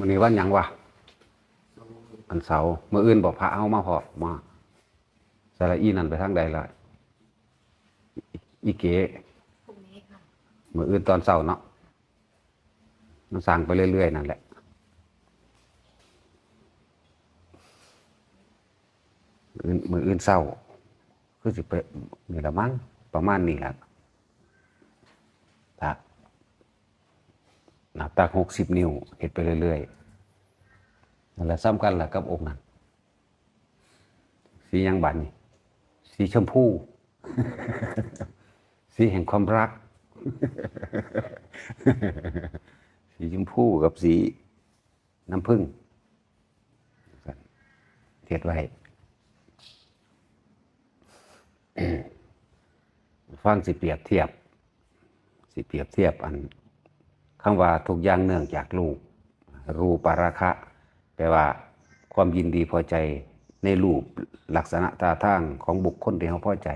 มันนี้วันหยังวะอันเสาร์เมื่ออื่นบอกพระเอามาพอมาสาระอีนั่นไปทางใดละอีเก๋พรุ่งนี้ค่ะเมื่ออื่นตอนเสาร์เนาะมันสั่งไปเรื่อยๆนั่นแหละมื้ออื่นมืออื่นเศร้า คือสิไปนี่ละมั้งประมาณนี้แหละตัก หนักตักหกสิบนิ้วเห็ดไปเรื่อยๆนั่นแหละซ้ำกันแหละกับองค์นั้น สียังบันนี่สีชมพู สีแห่งความรัก สีชมพูกับสีน้ำผึ้งเทียดไว้ฟังสิเปรียบเทียบ สิเปรียบเทียบอัน คำว่าทุกอย่างเนื่องจากรูป รูปาราคะ แปลว่าความยินดีพอใจในรูปลักษณะท่าทางของบุคคลที่เขาพอใจ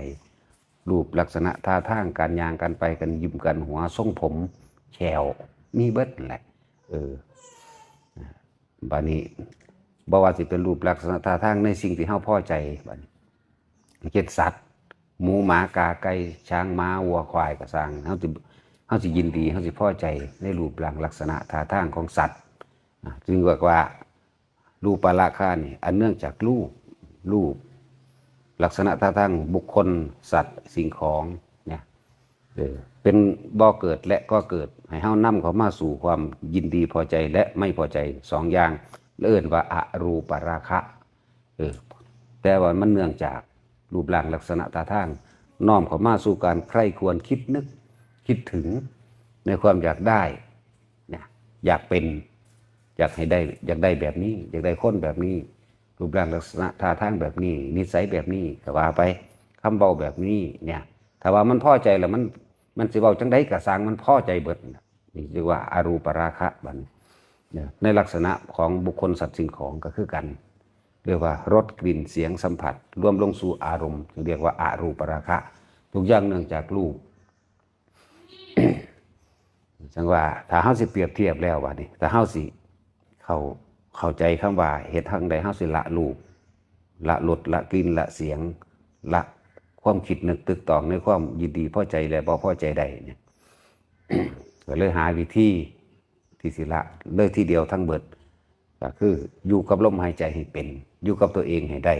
รูปลักษณะท่าทางการยางกันไปกันยิ้มกันหัวทรงผมแฉวมีเบิดแหละ เออบานี้บว่าสิเป็นรูปลักษณะท่าทางในสิ่งที่เฮาพอใจบานี้เจ็ดสัตว์หมูหมากาไก่ช้างม้าวัวควายก็สร้างเฮาสิ เฮาสิยินดีเฮาสิพอใจในรูปร่างลักษณะท่าทางของสัตว์จึงเรียกว่ารูปปราคานี่อันเนื่องจากรูปรูป ลักษณะท่าทางบุคคลสัตว์สิ่งของเนี่ยเป็นบ่อเกิดและก็เกิดให้เฮานำเขามาสู่ความยินดีพอใจและไม่พอใจสองอย่างแล้วเอื่นว่าอารูปราคะเออแต่ว่ามันเนื่องจากรูปร่างลักษณะท่าทางน้อมเขามาสู่การใคร่ควรคิดนึก คิดถึงในความอยากได้เนี่ยอยากเป็น อยากให้ได้ อยากได้แบบนี้ อยากได้คนแบบนี้ รูปร่างลักษณะท่าทางแบบนี้ นิสัยแบบนี้ก็ว่าไปคำเบาแบบนี้เนี่ย ถ้าว่ามันพอใจแล้วมันมันสิเบาจังได้กระสังมันพอใจเบิดนี่เรียกว่าอารูปราคะบันเนี่ยในลักษณะของบุคคลสัตว์สิ่งของก็คือกัน เรียกว่ารสกลิ่นเสียงสัมผัส รวมลงสู่อารมณ์เรียกว่าอารูปราคะ ทุกอย่างเนื่องจากรูป จังว่า ถ้าเฮาสิเปรียบเทียบแล้วว่านี่ถ้าเฮาสิเข้าเข้าใจคำว่าเหตุทางใดเฮาสิละรูปละรสละกลิ่นละเสียงละความคิดนึกตึกตองในความยินดีพอใจและบ่พอใจใดเนี่ยก็เลยหาวิธีที่สิละเลยที่เดียวทั้งเบิด ก็คืออยู่กับลมหายใจให้เป็น อยู่กับตัวเองให้ได้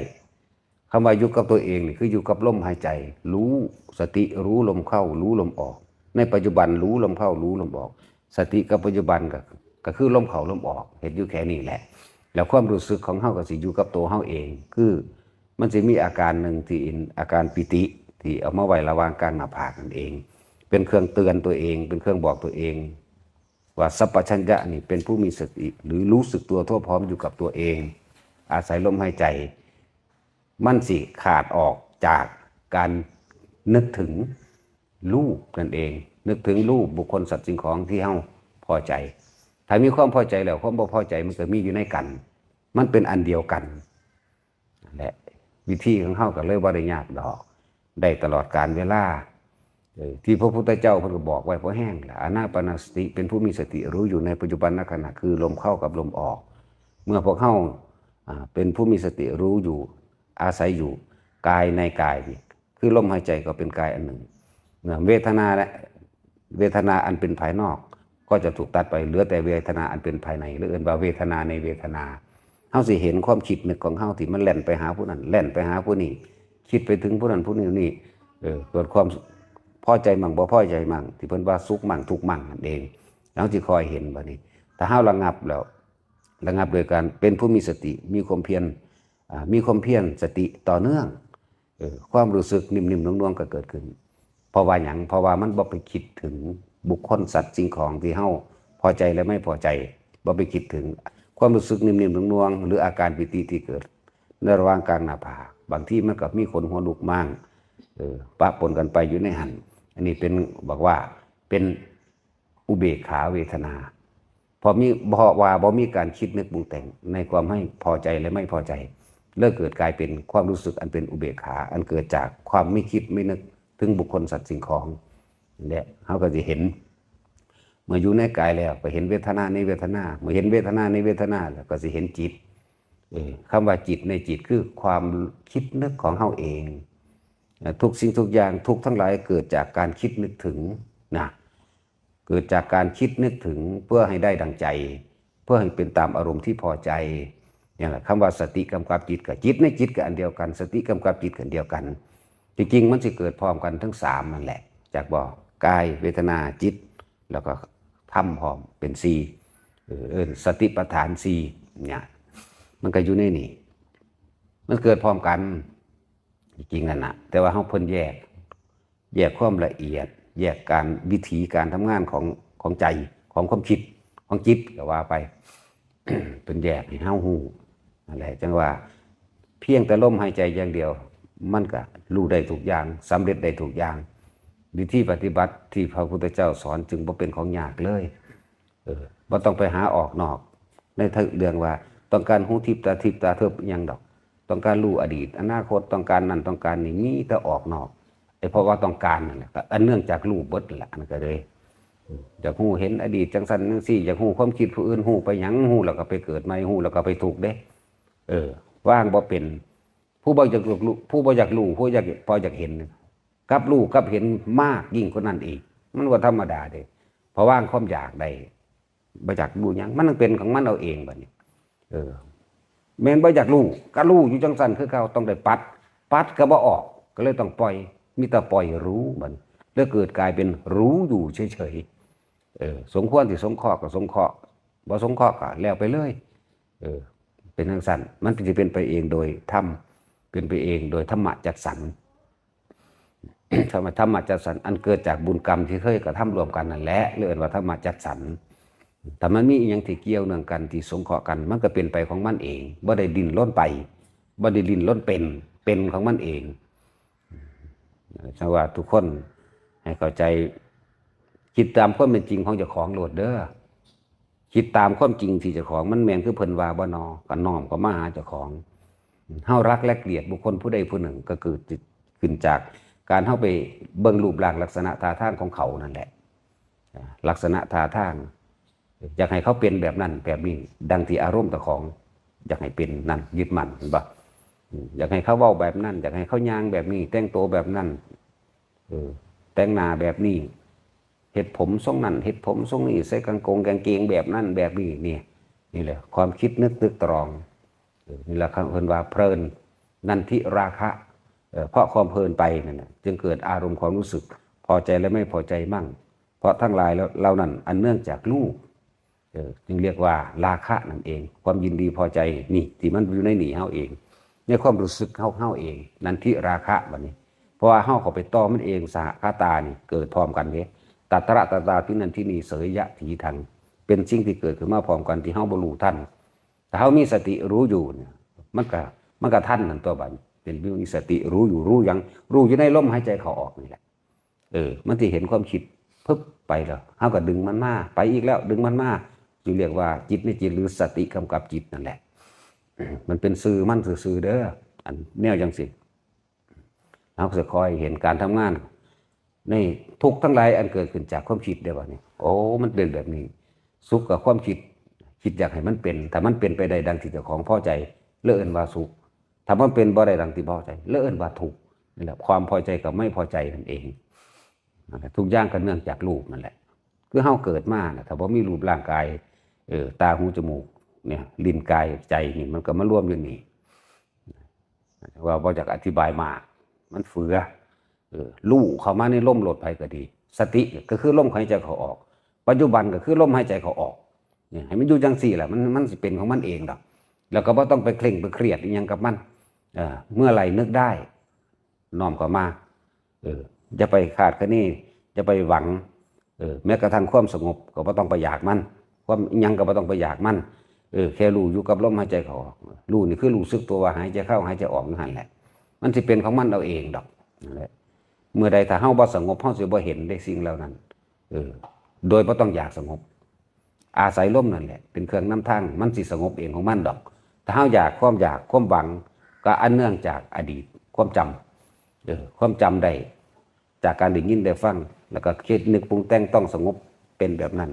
คำว่าอยู่กับตัวเองนี่คืออยู่กับลมหายใจ รู้สติรู้ลมเข้า รู้ลมออก ในปัจจุบันรู้ลมเข้ารู้ลมออก สติกับปัจจุบันก็ก็คือลมเข้าลมออกเห็นอยู่แค่นี้แหละ แล้วความรู้สึกของเฮาก็สิอยู่กับตัวเฮาเอง คือมันจะมีอาการหนึ่งที่อินอาการปิติ ที่เอามาไว้ระหว่างกลางหน้าผากนั่นเอง เป็นเครื่องเตือนตัวเอง เป็นเครื่องบอกตัวเอง ว่าสัพพชัญญะนี่เป็นผู้มีสติหรือรู้สึกตัวทั่วพร้อมอยู่กับตัวเอง อาศัยลมหายใจ มันสิขาดออกจากการนึกถึง รูปนั่นเอง นึกถึงรูปบุคคลสัตว์สิ่งของที่เฮาพอใจ ถ้ามีความพอใจแล้วความบ่พอใจมันก็มีอยู่ในกัน มันเป็นอันเดียวกันแหละวิธีของเฮาก็เลยบ่ได้ยากดอก ได้ตลอดการเวลาที่พระพุทธเจ้าเพิ่นก็บอกไว้เพราะแห้งแหละอานาปนาสติเป็นผู้มีสติรู้อยู่ในปัจจุบันนขณะคือลมเข้ากับลมออก เมื่อพวกเฮาอ่าเป็นผู้มีสติรู้อยู่อาศัยอยู่กายในกายนี่คือลมหายใจก็เป็นกายอันหนึ่ง เมื่อเวทนาและเวทนาอันเป็นภายนอก ก็จะถูกตัดไปเหลือแต่เวทนาอันเป็นภายในหรือเอื่นว่าเวทนาในเวทนาเฮาสิเห็นความคิดนึกของเฮาที่มันแล่นไปหาผู้นั้นแล่นไปหาผู้นี้คิดไปถึงผู้นั้นผู้นี้นี่เออเกิดความพอใจมั่งบ่พอใจมั่งที่เพิ่นว่าสุขมั่งทุกข์มั่งนั่นเองแล้วที่คอยเห็นบัดนี้ถ้าเฮาระงับแล้วระงับโดยการเป็นผู้มีสติมีความเพียรมีความเพียรสติต่อเนื่องเออความรู้สึกนิ่มๆนุ่มๆก็เกิดขึ้น เพราะว่าอย่างเพราะว่ามันบ่ไปคิดถึงบุคคลสัตว์สิ่งของที่เฮาพอใจและไม่พอใจบ่ไปคิดถึงความรู้สึกนิ่มๆนุ่มๆหรืออาการปิติที่เกิด ในระหว่างกลางหน้าผากบางที่มันก็มีขนหัวลุกมั่งเออปะปนกันไปอยู่ในหันอันนี้เป็นบอกว่าเป็นอุเบกขาเวทนาพอมีพอว่าบ่มีการคิดนึกปรุงแต่งในความให้พอใจและไม่พอใจ เลิกเกิดกลายเป็นความรู้สึกอันเป็นอุเบกขา อันเกิดจากความไม่คิดไม่นึก ถึงบุคคลสัตว์สิ่งของนี่แหละเขาก็จะเห็น เมื่ออยู่ในกายแล้วก็เห็นเวทนาในเวทนา เมื่อเห็นเวทนาในเวทนาแล้วก็สิเห็นจิตเออคำว่าจิตในจิตคือความคิดนึกของเฮาเอง ทุกสิ่งทุกอย่างทุกทั้งหลายเกิดจากการคิดนึกถึงนะเกิดจากการคิดนึกถึงเพื่อให้ได้ดังใจ เพื่อให้เป็นตามอารมณ์ที่พอใจเนี่ยแหละคำว่าสติกำกับจิตกับจิตในจิตกับอันเดียวกัน สติกำกับจิตกันเดียวกัน จริงๆมันจะเกิดพร้อมกันทั้งสามนั่นแหละ จากบอกกายเวทนาจิต แล้วก็ทำพร้อมเป็นสี่เออสติปัฏฐานสี่เนี่ยมันก็อยู่ในนี่ มันเกิดพร้อมกันจริงๆนั่นนะแต่ว่าเขาเพิ่นแยก แยกความละเอียด แยกการวิธีการทำงานของของใจของความคิดของจิตก็ว่าไปเป็นแยกให้เฮาฮู้นั่นแหละจังว่า เพียงแต่ลมหายใจอย่างเดียว มันก็รู้ได้ทุกอย่างสำเร็จได้ทุกอย่าง วิธีปฏิบัติที่พระพุทธเจ้าสอนจึงบ่เป็นของยากเลย เออบ่ต้องไปหาออกนอก ในเรื่องว่า ต้องการหูทิพย์ตาทิพย์ตาเทิบอิหยังดอก ต้องการรู้อดีต อนาคตต้องการนั่นต้องการนี่มีแต่ออกนอกไอ้เพราะว่าต้องการนั่นแหละก็อันเนื่องจากรู้เบิดแหละมันก็เลยจากหูเห็นอดีตจังสันจังซี่จากหูความคิดผู้อื่นหูไปหยังหูแล้วก็ไปเกิดใหม่หูแล้วก็ไปถูกเด้ เออ ว่างบ่เป็น ผู้บ่อยากรู้ผู้บ่อยากรู้ผู้อยากพออยากเห็นกับรู้กับเห็นมากยิ่งกว่านั้นอีก มันว่าธรรมดาเด้เพราะว่างความอยากได้บ่อยากรู้ยังมันต้องเป็นของมันเอาเองแบัดนี้ เออแม่นบ่อยากรู้ก็รู้อยู่จังซั่นคือเขาต้องได้ปัด ปัดก็บ่ออก ก็เลยต้องปล่อย มีแต่ปล่อยรู้มันแล้วเกิดกลายเป็นรู้อยู่เฉยๆเออสมควรที่สงเคราะห์ก็สงเคราะห์บ่สงเคราะห์ก็แล้วไปเลย เออ เป็นจังซั่นมันจะเป็นไปเองโดยธรรม เป็นไปเองโดยธรรมะจัดสรรธรรมธรรมะจัดสรรอันเกิดจากบุญกรรมที่เคยกระทำรวมกันนั่นแหละเรียกว่าธรรมะจัดสรรแต่มันมีอย่างที่เกี่ยวเนื่องกันที่สงเคราะห์กันมันก็เป็นไปของมันเองบ่ได้ดินล้นไปบ่ได้ดินล้นเป็นเป็นของมันเองจังว่าทุกคนให้เข้าใจคิดตามความเป็นจริงของเจ้าของโหลดเด้อคิดตามความจริงที่เจ้าของมันแมงคือเพิ่นว่าบ่นอกันน้อมก็มาหาเจ้าของ เฮารักและเกลียดบุคคลผู้ใดผู้หนึ่งก็เกิดขึ้นจากการเข้าไปเบิ่งรูปร่างลักษณะท่าทางของเขานั่นแหละ ลักษณะท่าทาง อยากให้เขาเป็นแบบนั้นแบบนี้ดังที่อารมณ์ตะของ อยากให้เป็นนั่นยึดมั่นเห็นปะอยากให้เขาเว้าแบบนั้น อยากให้เขาย่างแบบนี้ แต่งตัวแบบนั้นแต่งหน้าแบบนี้เห็ดผมทรงนั้นเห็ดผมทรงนี้ใส่กางกงกางเกงแบบนั้นแบบนี้นี่นี่แหละความคิดนึกตึกตรอง นี่แหละคำเพิ่นว่าเพลินนันทิราคะเพราะความเพลินไปนั่นจึงเกิดอารมณ์ความรู้สึก พอใจและไม่พอใจมั่ง เพราะทั้งหลายแล้วเรานั่นอันเนื่องจากลูกจึงเรียกว่าราคะนั่นเอง ความยินดีพอใจนี่ที่มันอยู่ในหนีเฮาเองในความรู้สึกเฮาเฮาเอง นันที่ราคะแบัดนี้ เพราะว่าเฮาเขาไปต่อมันเองสหคาตานี่เกิดพร้อมกันเด้ตัตระตตาที่นันที่นี่เสยยะถีทังเป็นสิ่งที่เกิดขึ้นมาพร้อมกันที่เฮาบ่รู้ท่าน แต่เฮามีสติรู้อยู่เนี่ยมันก็มันก็ท่านนั่นตัวบันเป็นวิมีสติรู้อยู่รู้อยังรู้อยู่ในลมหายใจเขาออกนี่แหละเออ มันที่เห็นความคิดปึ๊บไปแล้วเฮาก็ดึงมันมาไปอีกแล้ว ดึงมันมาจึงเรียกว่าจิตในจิตหรือสติกำกับจิตนั่นแหละ มันเป็นสื่อมันสื่อๆเด้ออันแนวจังสิเราจะคอยเห็นการทำงานในทุกทั้งหลายอันเกิดขึ้นจากความคิดเด้อว่านี่โอ้มันเป็นแบบนี้ สุขกับความคิด คิดอยากให้มันเป็นแต่มันเป็นไปได้ดังที่เจ้าของพอใจ เลื่อนว่าสุขถ้ามันเป็นบ่ได้ดังที่พอใจ เลื่อนว่าถูกนี่แหละความพอใจกับไม่พอใจนั่นเองทุกอย่างก็เนื่องจากรูปนั่นแหละ คือเฮาเกิดมานะถ้าบ่มีรูปร่างกายเออตาหูจมูกเนี่ยลิ้นกายใจนี่มันก็มาร่วมอยู่นี่ว่าบ่อยากอธิบายมากมันเฟือเออลู่เข้ามาในลมโลดภัยก็ดี สติก็คือลมหายใจเขาออก ปัจจุบันก็คือลมหายใจเขาออก ให้มันอยู่จังสี่แหละมันมันสิเป็นของมันเองดอก แล้วก็บ่ต้องไปเคร่งไปเครียดอหยังกับมันเออเมื่อไหร่นึกได้น้อมเข้ามา เออจะไปขาดคะนี่จะไปหวัง เออ แม้กระทั่งความสงบก็บ่ต้องไปอยากมันความยังก็บ่ต้องไปอยากมันเออแค่รู้อยู่กับลมหายใจเขาออกรู้นี่คือรู้สึกตัวว่าหายใจเข้าหายใจออกนั่นแหละ มันสิเป็นของมันเอาเองดอกนั่นแหละเมื่อใดถ้าเฮาบ่สงบเฮาสิบ่เห็นได้สิ่งเหล่านั้น เออ โดยบ่ต้องอยากสงบ อาศัยลมนั่นแหละ เป็นเครื่องนำทางมันสิสงบเองของมันดอก ถ้าเฮาอยากความอยากความหวัง ก็อันเนื่องจากอดีตความจำเออความจำได้จากการได้ยินได้ฟัง แล้วก็คิดนึกปรุงแต่งต้องสงบเป็นแบบนั้น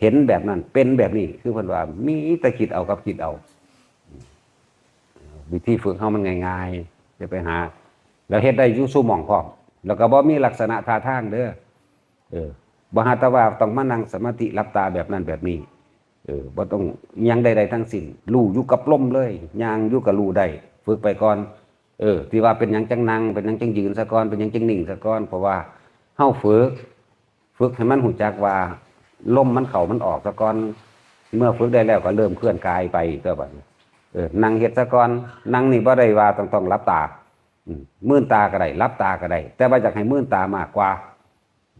เห็นแบบนั้นเป็นแบบนี้คือเพิ่นว่า มีแต่คิดเอากับคิดเอา วิธีฝึกเฮามันง่ายๆจะไปหา แล้วเฮ็ดได้อยู่สู่หม่องพร้อมแล้วก็บ่มีลักษณะท่าทางเด้อเออ บ่หาต่ว่าต้องมานั่งสมาธิหลับตาแบบนั้นแบบนี้ เออบ่ต้องยังใดๆทั้งสิ้นรู้อยู่กับลมเลยยางอยู่กับรู้ได้ฝึกไปก่อน เออ ที่ว่าเป็นยังจังนั่งเป็นยังจังยืนซะก่อนเป็นยังจังนิ่งซะก่อนเพราะว่าเฮาฝึกฝึกให้มันหูจักว่าลมมันเข้ามันออกซะก่อน เมื่อฝึกได้แล้วก็เริ่มเคลื่อนกายไปก็แบัดนี้เออนั่งเฮ็ดซะก่อนนั่งนี่บ่ได้ว่าต้องต้องหลับตามื่นตาก็ได้หลับตาก็ได้แต่ว่าอยากให้มื่นตามากกว่า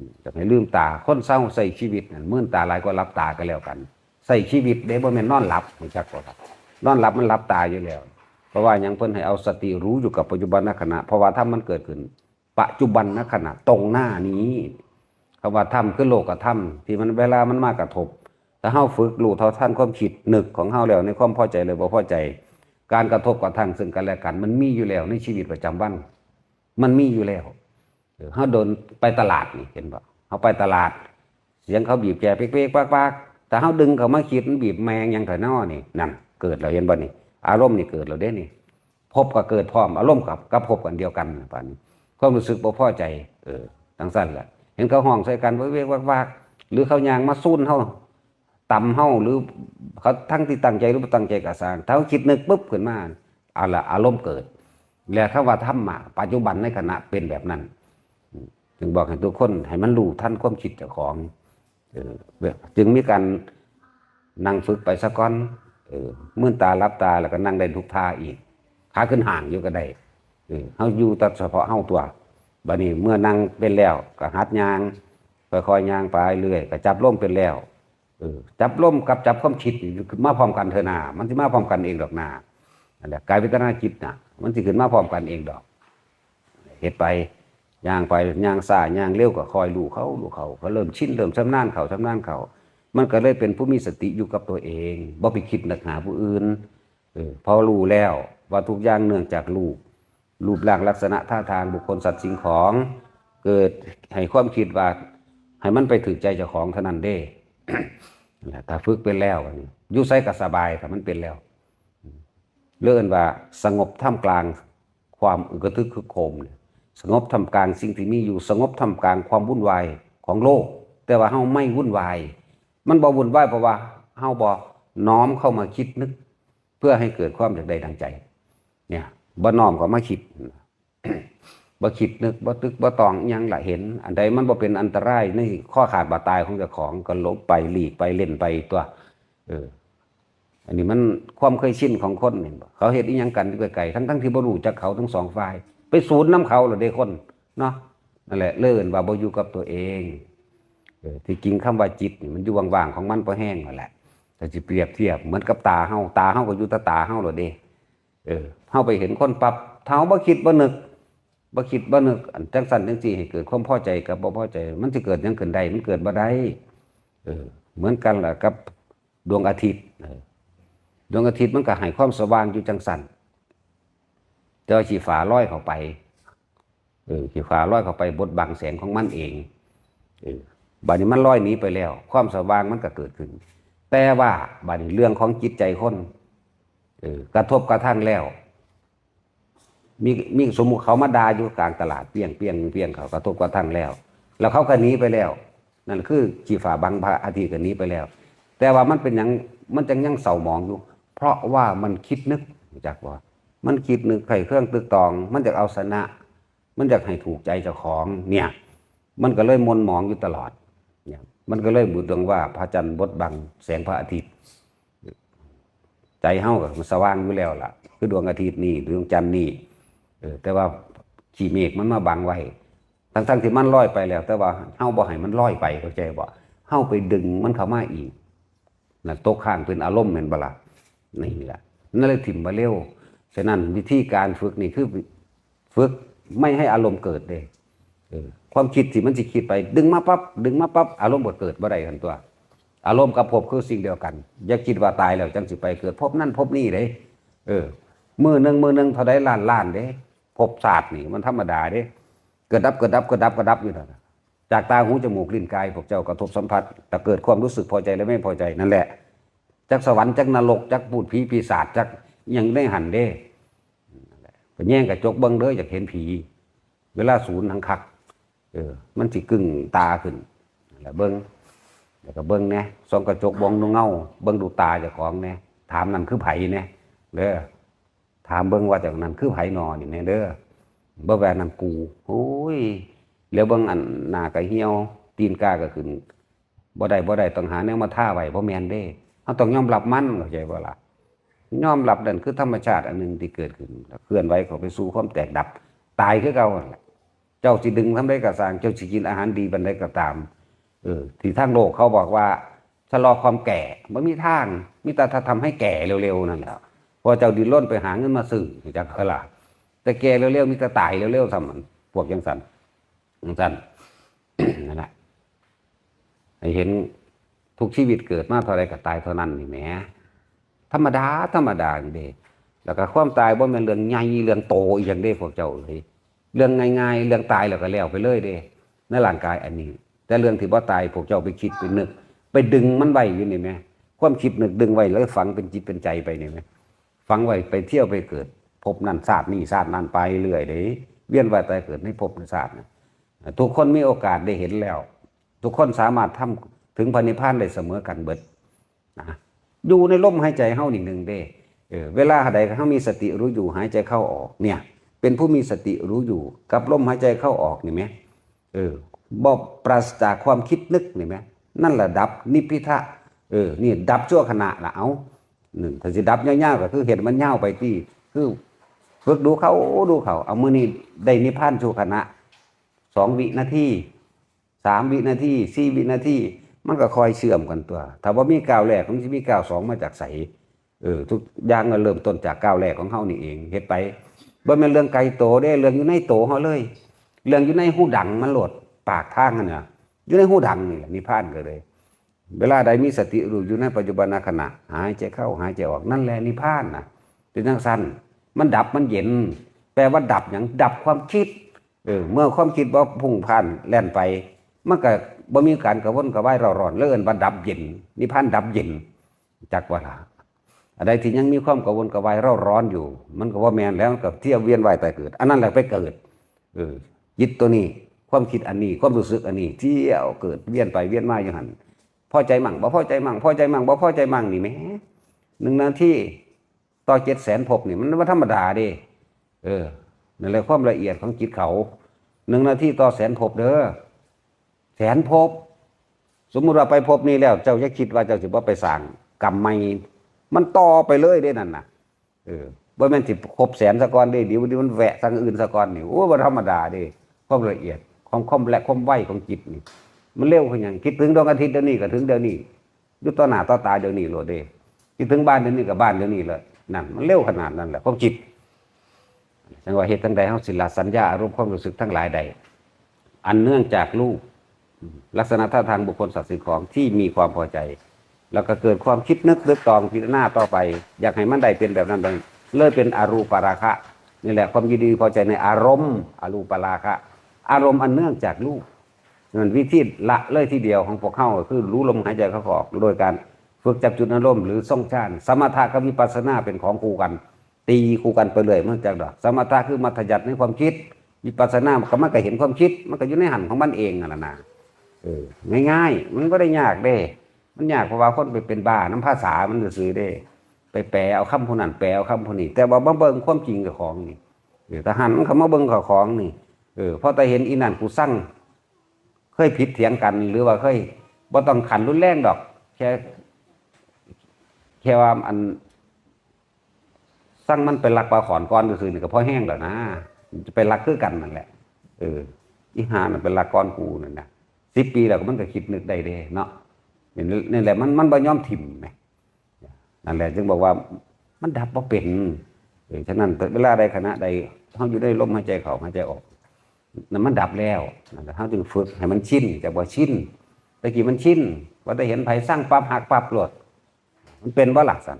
อืมอยากให้ลืมตาคนเศร้าใส่ชีวิตนั่นมื่นตาหลายกว่าหลับตาก็แล้วกันใส่ชีวิตเด้บ่แม่นนอนหลับหูจักบ่ครับนอนหลับมันหลับตาอยู่แล้ว เพราะว่ายังเพิ่นให้เอาสติรู้อยู่กับปัจจุบันขณะเพราะว่าถ้ามันเกิดขึ้น ปัจจุบันขณะตรงหน้านี้คำว่าธรรมคือโลกธรรมที่มันเวลามันมากระทบถ้าเฮาฝึกรู้เท่าทันความคิดนึกของเฮาแล้วในความพอใจหรือบ่พอใจ การกระทบกระทั่งซึ่งกันและกัน มันมีอยู่แล้วในชีวิตประจำวัน มันมีอยู่แล้ว เออเฮาเดินไปตลาดนี่เห็นบ่เฮาไปตลาด เสียงเขาบีบแกเป๊กๆปากๆแต่เฮาดึงเขามาคิดมันบีบแมงยังไถนอนี่นั่นเกิดแล้วเห็นบ่นี่อารมณ์นี่เกิดแล้วเด้นี่ พบก็เกิดพร้อมอารมณ์กับกับพบกันเดียวกันป่านนี้ความรู้สึกบ่พอใจ เออทั้งสั้นแหละเห็นเขาห้องใส่กันเวกๆวากๆหรือเขายางมาซุ่นเฮาต่ำเฮาหรือเขาทั้งที่ตั้งใจหรือบ่ตั้งใจก็สร้างถ้าเขาคิดนึกปุ๊บขึ้นมาเอาละอารมณ์เกิด แล้วถ้าว่าธรรมะปัจจุบันในขณะเป็นแบบนั้น จึงบอกให้ทุกคนให้มันรู้ทันความคิดเจ้าของจึงมีการนั่งฝึกไปสักก้อนเมื่นตารับตาแล้วก็นั่งได้ทุกท่าอีกขาขึ้นห่างอยู่ก็ได้เออเฮาอยู่แต่เฉพาะเฮาตัวบัดนี้เมื่อนั่งเป็นแล้วก็หัดยางค่อยๆยางไปเรื่อยก็จับล่มเป็นแล้วจับล่มกับจับความคิดมาพร้อมกันเถอนามันสิมาพร้อมกันเองดอกนานั่นแหละกายเวทนาจิตน่ะ มันสิขึ้นมาพร้อมกันเองดอกเฮ็ดไป ย่างไปย่างซ่าย่างเร็วก็คอยรู้เขารู้เขาเขาเริ่มชินเริ่มชำนาญเขาชำนาญเขามันก็เลยเป็นผู้มีสติอยู่กับตัวเองบ่ไปคิดนึกหาผู้อื่นออพอรู้แล้วว่าทุกอย่างเนื่องจากรูปรูปร่างลักษณะท่าทางบุคคลสัตว์สิ่งของ เกิดให้ความคิดว่า ให้มันไปถึงใจเจ้าของเท่านั้นเด้ถ้าฝึกเป็นแล้วอันนี้อยู่ไสก็สบายถ้ามันเป็นแล้วเลื่อนว่าสงบท่ามกลางความอึกระทึกคึกโคมเนี่ย สงบท่ามกลางสิ่งที่มีอยู่สงบท่ามกลางความวุ่นวายของโลก แต่ว่าเฮาไม่วุ่นวาย มันบ่วุ่นวายเพราะว่าเฮาบ่น้อมเข้ามาคิดนึก เพื่อให้เกิดความอยากใดดังใจ เนี่ยบ่น้อมเข้ามาคิดบ่คิดนึกบ่ตึกบ่ตองอยังละเห็น อันใดมันบ่เป็นอันตรายในข้อขาดบาดตายของเจ้าของก็ลบไปหลีกไปเล่นไปตัว เออ อันนี้มันความเคยชินของคนเนบ่เขาเฮ็ดอีหยังกันอยู่ไกลๆทั้งๆที่บ่รู้จักเขาทั้งสองฝ่าย ไปสูนน้ำเขาหรือเด้คนเนาะนั่นแหละเลิ่อนว่าบ่อยู่กับตัวเองที่จริงคำว่าจิตมันอยู่ว่างๆของมันพอแห้งนั่นแหละแต่จะเปรียบเทียบเหมือนกับตาเฮาตาเฮาก็อยู่ตาตาเฮาโลดเด้เออเฮาไปเห็นคนปรับเท้าบ่คิดบ่นึกบ่คิดบ่นึกอันจังสั่นจังซี่ให้เกิดความพอใจกับบ่พอใจ มันสิเกิดยังขึ้นได้มันเกิดบ่ได้เออ เหมือนกันล่ะกับดวงอาทิตย์ดวงอาทิตย์มันก็ให้ความสว่างอยู่จังสั่น แต่ว่าสีฟ้าลอยเข้าไปเออสีฟ้าลอยเข้าไปบดบังแสงของมันเองเออบัดนี้มันลอยหนีไปแล้ว ความสว่างมันก็เกิดขึ้น แต่ว่าบัดนี้เรื่องของจิตใจคนเออกระทบกระทั่งแล้ว มีมีสมมุติเขามาด่าอยู่กลางตลาดเปียงเปียงเปียงเขากระทบกระทั่งแล้ว แล้วเขาก็หนีไปแล้ว นั่นคือจีฝาบังพระอาทิตย์ก็หนีไปแล้ว แต่ว่ามันเป็นยังมันจังยังเศร้าหมองอยู่ เพราะว่ามันคิดนึกจักว่า มันคิดนึกไข่เครื่องตึกตอง มันจะเอาชนะ มันจะให้ถูกใจเจ้าของเนี่ย มันก็เลยมนหมองอยู่ตลอดเนี่ยมันก็เลยบูดดวงว่าพระจันทร์บดบังแสงพระอาทิตย์ ใจเฮาก็มันสว่างอยู่แล้วล่ะ คือดวงอาทิตย์นี่ดวงจันทร์นี่แต่ว่าขีเมฆมันมาบังไว้ทั้งๆที่มันลอยไปแล้ว แต่ว่าเฮาบ่ให้มันลอยไปเข้าใจบ่เฮาไปดึงมันเข้ามาอีกนั่นตกข้างเป็นอารมณ์แม่นบล่ะนี่แหละนั่นเลยถิ่มมาเร็ว ฉะนั้นวิธีการฝึกนี่คือฝึกไม่ให้อารมณ์เกิดเด้อความคิดที่มันสิคิดไปดึงมาปั๊บดึงมาปั๊บอารมณ์ก็เกิดบ่ได้กันตัว อารมณ์กับภพคือสิ่งเดียวกัน อย่าคิดว่าตายแล้วจังสิไปเกิดภพนั่นภพนี่เด้เออมือหนึ่งมือหนึ่งเท่าใดล้านล้านเด้ภพศาสตร์นี่มันธรรมดาเด้เกิดดับเกิดดับเกิดดับเกิดดับอยู่นั่นน่ะจากตาหูจมูกลิ้นกายพวกเจ้ากระทบสัมผัส แต่เกิดความรู้สึกพอใจและไม่พอใจนั่นแหละจากสวรรค์จากนรกจากพูดผีปีศาจจาก ยังได้หันเด้แหละไปแย่งกระจกเบิ้งเด้ออยากเห็นผี เวลาศูนย์ทางคัก เออ มันสิกึ่งตาขึ้นแหละเบิ้งแล้วก็เบิ้งแหน่ยส่องกระจกบองดูเงาเบิ้งดูตาเจ้าของแหน่ยถามนั่นคือไผแหน่เด้อถามเบิ้งว่าจากนั้นคือไผ่นอนี่แหน่ยเด้อบ่แวานั่นกูโอ้ยแล้วเบิ้งอันหน้าก็เหี่ยว ตีนกาก็ขึ้นบ่ได้บ่ได้ต้องหาแนวมาท่าไว้บ่แมนเด้เฮาต้องยอมรับมันเข้าใจบ่ล่ะ ยอมรับนั่นคือธรรมชาติอันหนึ่งที่เกิดขึ้นเคลื่อนไหวเขาไปสู่ความแตกดับ ตายคือเก่าแหละเจ้าสิดึงทำได้กระสางเจ้าสิกินอาหารดีบันไดก็ตาม เออ ที่ทางโลกเขาบอกว่าชะลอความแก่ไม่มีทางมีแต่ถ้าทำให้แก่เร็วๆนั่นแหละพอเจ้าดินร่นไปหาเงินมาซื้อจากเขาล่ะแต่แก่เร็วๆมีแต่ตายเร็วๆทำมันพวกยังสันยังสันนั่นแหละเห็นทุกชีวิตเกิดมาเท่าไรก็ตายเท่านั้นนี่แหม ธรรมดาธรรมดาเด้แล้วก็ความตายบ่แม่นเรื่องใหญ่เรื่องโตอีกอย่างเด้พวกเจ้าเลยเรื่องง่ายๆเรื่องตายแล้วก็แล้วไปเลยเด้ในร่างกายอันนี้ แต่เรื่องที่บ่ตายพวกเจ้าไปคิดไปนึก ไปดึงมันไว้อยู่นี่ไหมความคิดนึกดึงไว้แล้วฝังเป็นจิตเป็นใจไปนี่ไหมฝังไว้ไปเที่ยวไปเกิด พบนั่นศาสตร์นี่ศาสตร์นั่นไปเรื่อยเด้เวียนว่ายตายเกิดในภพในศาสตร์นะทุกคนมีโอกาสได้เห็นแล้ว ทุกคนสามารถทำถึงพันิพพานได้เสมอกันเบิดนะ อยู่ในลมหายใจเฮานี่หนึ่งเด้เออเวลาใดเฮามีสติรู้อยู่หายใจเข้าออกเนี่ย เป็นผู้มีสติรู้อยู่กับลมหายใจเข้าออกนี่ไหมเออบอกปราศจากความคิดนึกนี่ไหมนั่นแหละดับนิพพิทะเออนี่ดับชั่วขณะละเอาหนึ่งถ้าสิดับยาๆก็คือเห็นมันยาวไปที่คือฝึกดูเขาดูเขาเอามือนี่ได้นิพพานชั่วขณะสองวินาทีสามวินาทีสี่วินาที มันก็คอยเชื่อมกันตัว ถ้าว่ามีก้าวแรกมันจะมีก้าวสองมาจากใสเออทุกอย่างก็เริ่มต้นจากก้าวแรกของเขานี่เองเฮ็ดไปบ่แม่นเรื่องไกลโตได้เรื่องอยู่ในโตเฮาเลย เรื่องอยู่ในหูดังมันโหลดปากทางนั่นน่ะอยู่ในหูดังนี่แหละนิพพานก็เลย เวลาใดมีสติรู้อยู่ในปัจจุบันขณะ หายใจเข้าหายใจออกนั่นแหละนิพพานน่ะเป็นจังซั่นมันดับมันเย็น แปลว่าดับหยังดับความคิดเออเมื่อความคิดว่าพุ่งผ่านแล่นไปมันก็ บ่มีการกระวนกระวายเร่าร้อนแล้วเอิ้นว่าดับเย็นนิพพานดับเย็นจักว่าละอะไรที่ยังมีความกังวลกระวายเร่าร้อนอยู่ มันก็ว่าแมนแล้วกับเที่ยวเวียนว่ายแต่เกิด อันนั้นแหละไปเกิดเออยึดตัวนี้ความคิดอันนี้ความรู้สึกอันนี้เที่ยวเกิดเวียนไปเวียนมาอยู่หันพอใจมั่งบ่พอใจมั่งพอใจมั่งบ่พอใจมั่งนี่แหมหนึ่งนาทีต่อเจ็ดแสนภพนี่มันว่าธรรมดาดิเออนั่นแหละความละเอียดของจิตเขาหนึ่งนาทีต่อแสนภพเด้อ แสนภพสมมุติว่าไปภพนี้แล้ว เจ้าจะคิดว่าเจ้าจะว่าไปสั่งกรรมไม่มันต่อไปเลยได้นั่นน่ะเออบ่แม่นสิครบแสนสะกอนเด้ดี๋ยวนี้มันแหวะทางอื่นสะกอนนี่โอ้บ่ธรรมดาเด้ความละเอียดความคมและความไวของจิตนี่ มันเร็วขึ้นยังคิดถึงดวงอาทิตย์เดี๋ยวนี้ก็ถึงเดี๋ยวนี้อยู่ต่อหน้าต่อตาเดี๋ยวนี้โลดเด้คิดถึงบ้านเดี๋ยวนี้ก็บ้านเดี๋ยวนี้เลยนั่นมันเร็วขนาดนั้นแหละความจิตจังว่าเหตุทั้งใดเฮาสิละสัญญาอารมณ์ความรู้สึกทั้งหลายใด อันเนื่องจากรูป ลักษณะท่าทางบุคคลสัตว์สิ่งของที่มีความพอใจ แล้วก็เกิดความคิดนึกนึกตองพิจารณาต่อไป อยากให้มันได้เป็นแบบนั้นเลยเลยเป็นอารูปราคะนี่แหละความยินดีพอใจในอารมณ์อารูปราคะ อารมณ์อันเนื่องจากรูปนั่นวิธีละเลยทีเดียวของพวกเข้าคือรู้ลมหายใจเข้าออกโดยการฝึกจับจุดอารมณ์หรือทรงฌานสมถะกับวิปัสสนาเป็นของคู่กัน ตีคู่กันไปเลยเมื่อจากดอกสมถะคือมัธยัติในความคิดวิปัสสนาก็มันก็เห็นความคิด มันก็อยู่ในหันของมันเองนั่นแหละนะ เออง่ายๆมันก็ได้ยากเด้ มันยากเพราะว่าคนไปเป็นบ้าน้ำภาษามันซื้อได้ ไปแปลเอาคำผู้นั้นแปลเอาคำผู้นี้ แต่ว่ามาเบิงความจริงกับของนี่เออทหารมันเขามาเบิงกับของนี่เออพอแต่เห็นอีนั่นกูสั่งเคยผิดเถียงกัน หรือว่าเคยบ่ต้องขันรุนแรงดอก แค่แค่ว่าอันสั่งมันเป็นลักปลาขอนก้อนซื่อนี่ก็พอแห้งแล้วนะจะไปลักคือกันนั่นแหละ เอออีหานั่นเป็นลักก้อนกูนั่นนะ สิบปีแล้วก็มันก็คิดนึกได้เด้เนาะนี่แหละมันมันบ่ยอมถิ่มไหมนั่นแหละจึงบอกว่ามันดับบ่เป็นฉะนั้นเวลาใดขณะใดเฮาอยู่ได้ลมหายใจเข้าหายใจออกนั่นมันดับแล้วนั่นแหละเฮาจึงฝึกให้มันชินแต่บ่ชินตะกี้มันชินว่าได้เห็นไผสร้างปั๊บหักปั๊บโลดมันเป็นบ่าหลักสัน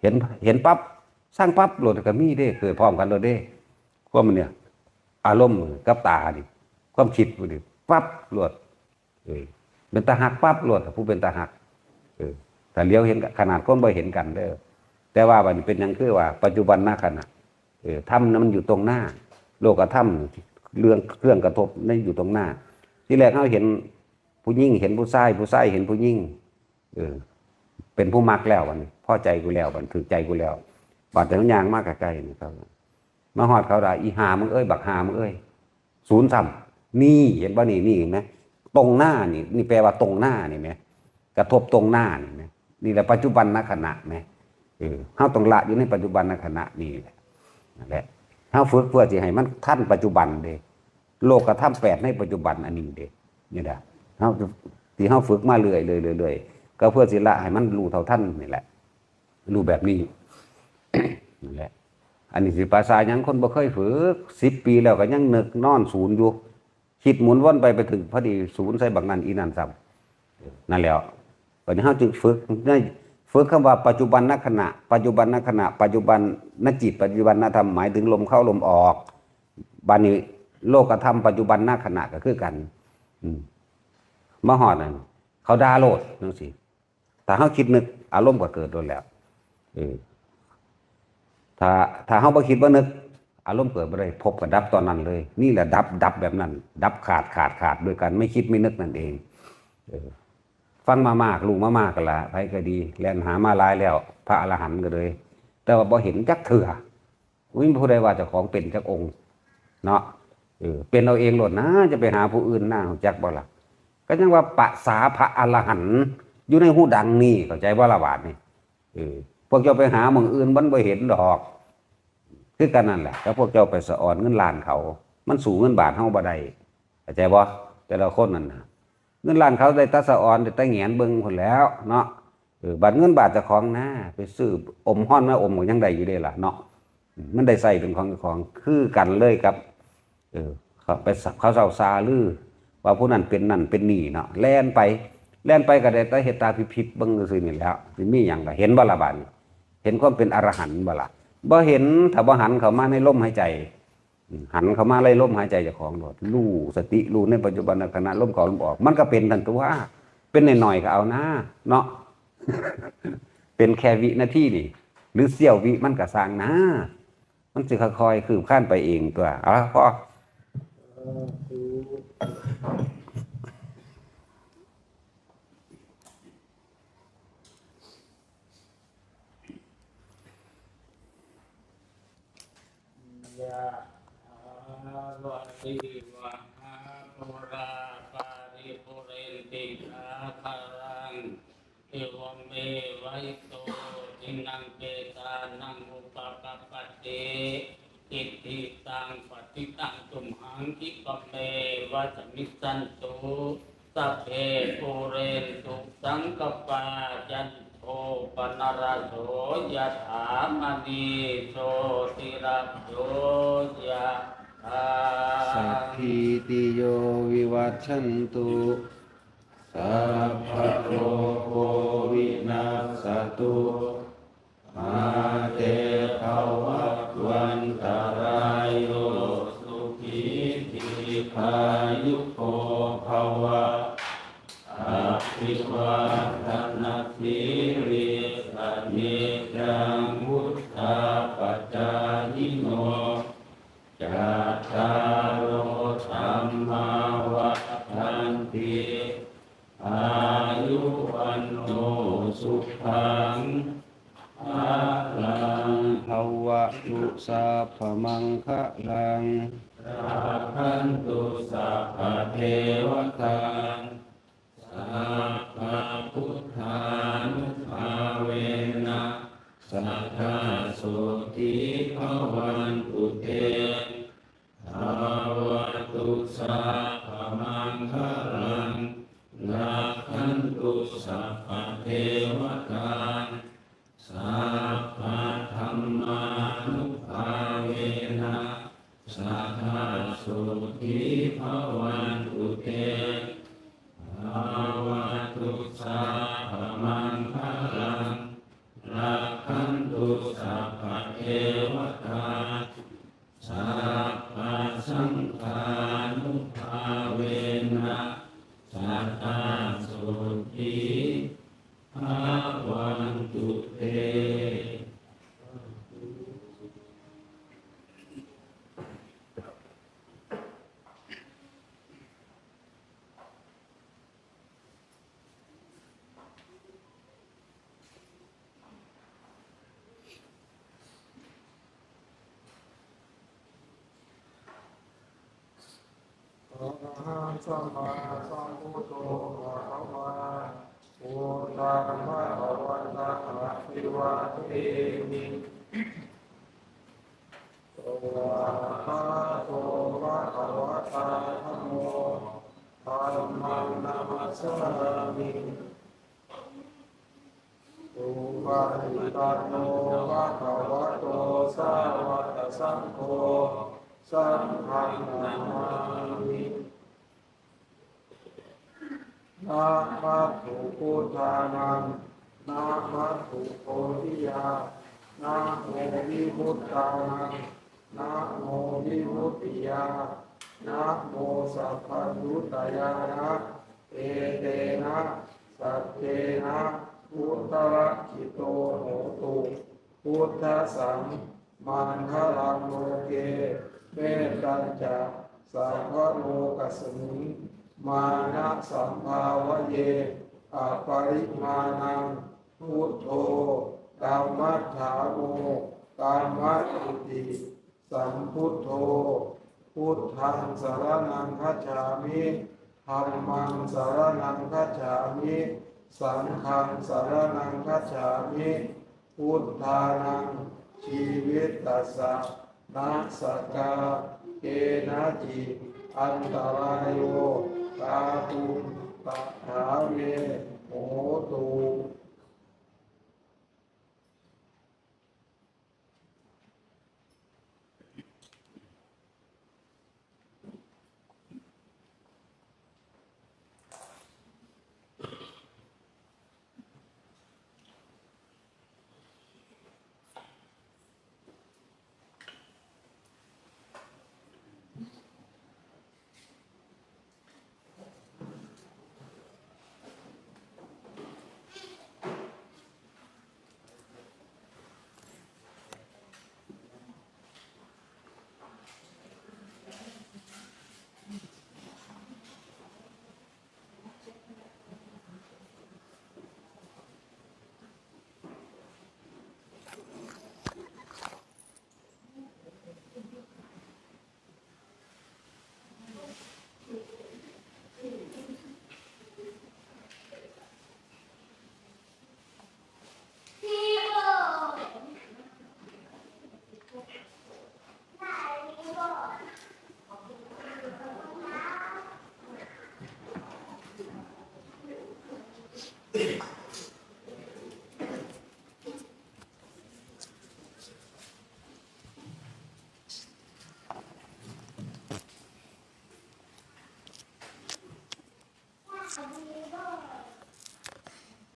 เห็นเห็นปั๊บสร้างปั๊บโลดก็มีเด้เกิดพร้อมกันโลดเด้ความมันเนี่ย อารมณ์กับตาดิความคิดดิ ปั๊บรวดเออเป็นตาหักปั๊บรวดผู้เป็นตาหักเออแต่เลี้ยวเห็นขนาดคนบ่เห็นกันเด้อแต่ว่าบันเป็นยังคือว่า ปัจจุบันหน้าขณะเออถ้ำนั้นมันอยู่ตรงหน้า โลกธรรมเรื่องเครื่องกระทบนั่นอยู่ตรงหน้า ที่แรกเขาเห็นผู้ยิ่งเห็นผู้ชายผู้ชายเห็นผู้ยิ่งเออ เป็นผู้มักแล้ววันนี้พอใจกูแล้ววันถือใจกูแล้วบาดแต่มันยางมากไกลๆนี่ครับมาหอดเขาได้อีหามึงเอ้ยบักหามึงเอ้ยศูนย์ซ้ำ นี่เห็นป่ะนี่นี่เห็นไหมตรงหน้านี่ นี่แปลว่าตรงหน้านี่ไหมกระทบตรงหน้านี่ไหมนี่แหละปัจจุบันนขณะไหมเออเฮาต้องละอยู่ในปัจจุบันนขณะนี่แหละนั่นแหละเฮาฝึกเพื่อจะให้มันท่านปัจจุบันเด้โลกกระทำแปดในปัจจุบันอันนี้เด้นี่แหละเฮาที่เฮาฝึกมาเรื่อยๆเรื่อยก็เพื่อสิละให้มันรู้เท่าท่านนี่แหละรู้แบบนี้นั่นแหละอันนี้สิภาษายังคนบ่เคยฝึกสิบปีแล้วก็ยังนึกนอนศูนย์อยู่ คิดหมุนวนไปไปถึงพอดีศูนย์ใส่บักนั้นอีนั่นซ้ำนั่นแหล้วตอนนี้เฮาจึงฝึกได้ฝึกคำว่าปัจจุบันนักขณะ ปัจจุบันนักขณะ ปัจจุบันนจิต ปัจจุบันนธรรมหมายถึงลมเข้าลมออกบานี้โลกธรรมปัจจุบันนักขณะก็คือกัน อืมมาหอดนั่นเขาดาโลดจังซี่ถ้าเฮาคิดนึก อารมณ์ก็เกิดโดนแล้วเออถ้าถ้าเฮาบ่คิดว่านึก อารมณ์เกิดบ่ได้พบกับดับตอนนั้นเลย นี่แหละดับดับแบบนั้น ดับขาดขาดขาดโดยการไม่คิดไม่นึกนั่นเองเออฟังมามากรู้มามากกันละไผก็ดีแล่นหามาลายแล้ว พระอรหันต์ก็เลย แต่ว่าบ่เห็นจักเถื่ออุ้ยผู้ใดว่าเจ้าของเป็นจักองค์ เนาะเออเป็นเอาเองโลดนะ จะไปหาผู้อื่นหน้าจักบ่ล่ะก็ยังว่าปะสาพระอรหันต์อยู่ในหูดังนี่เข้าใจว่าละบาดนี่เออพวกเจ้าไปหาเมืองอื่นมันบ่เห็นดอก คือกันนั่นแหละแล้วพวกเจ้าไปสะออนเงินล้านเขา มันสูงเงินบาทเฮาบ่ได้เข้าใจบ่แต่ละคนนั่นนะเงินล้านเขาได้ตาสะออนได้แตาแหงนเบิ่งพุ่นแล้วเนาะเออบัตรเงินบาทจ้าของนะไปซื้ออมฮ้อนมาอมก็ยังได้อยู่เด้ล่ะเนาะมันได้ใส่เป็นของของคือกันเลยกับ เออเขาไปเขาเศร้าซาลือว่าผู้นั้นเป็นนั่นเป็นนี่เนาะแล่นไปแล่นไปก็ได้แต่เฮ็ดตาพิบๆเบิ่งซื่อนี่แล้วมีหยังก็เห็นบ่ละบาดนี้เห็นความเป็นอรหันต์บ่ล่ะ บ่เห็นถ้าบ่หันเข้ามาในลมหายใจ หันเข้ามาไล่ลมหายใจจ้าของโดดรู้สติรู้ในปัจจุบันขณะลมเข้าลมออก มันก็เป็นทันตัวเป็นหน่อยๆก็เอานะเนาะเป็นแค่วินาทีนี่ หรือเสี้ยววิมันก็สร้างนะมันสิค่อยๆคืบขั้นไปเองตัวเอาละพอ ยะถาวะริวะหาปุราปาริปุเรนติสาคารังเอวเมวัยโตทินังเปตานังอุปกปปติอิทธิตังปฏิตังตุมหังคิปเมวัจมิสันตุสัพเพปุเรนตุสังกปาจันโทปนรโสยะถามณีโสติระโสยะ สัพพิติโยวิวัชชันตุสัพพะโควินาศตุมาเตภวัตวันตารายโยสุขีทิพา ตุสัพพมังคะลังราคันตุสัพพเทวทัง สัตตัสุติอา สาวกสังโฆสังฆังนามามินะมะตุพุทธานังนะมะตุโพธิยานะโมวิมุตตานังนะโมวิมุตติยานะโมสัพพัญญุตยานะเอเตนะสัจเจนะพุทธะจิโตโหตุพุทธสัง มันคลังโลเกเมตัญจะสังฆโลกัสมิงมานะสัมภาวะเยอปริมาณังพุทโธกัมมัฏาโมกัมมัตติสัมพุทโธพุทธังสารนังคัจฉามิธัมมังสารนังคัจฉามิสังฆังสารนังคัจฉามิพุทธานัง ชีวิตตัสสะนัสกาเกนาจิอันตรายโยตาตุปะหาเวโหตุ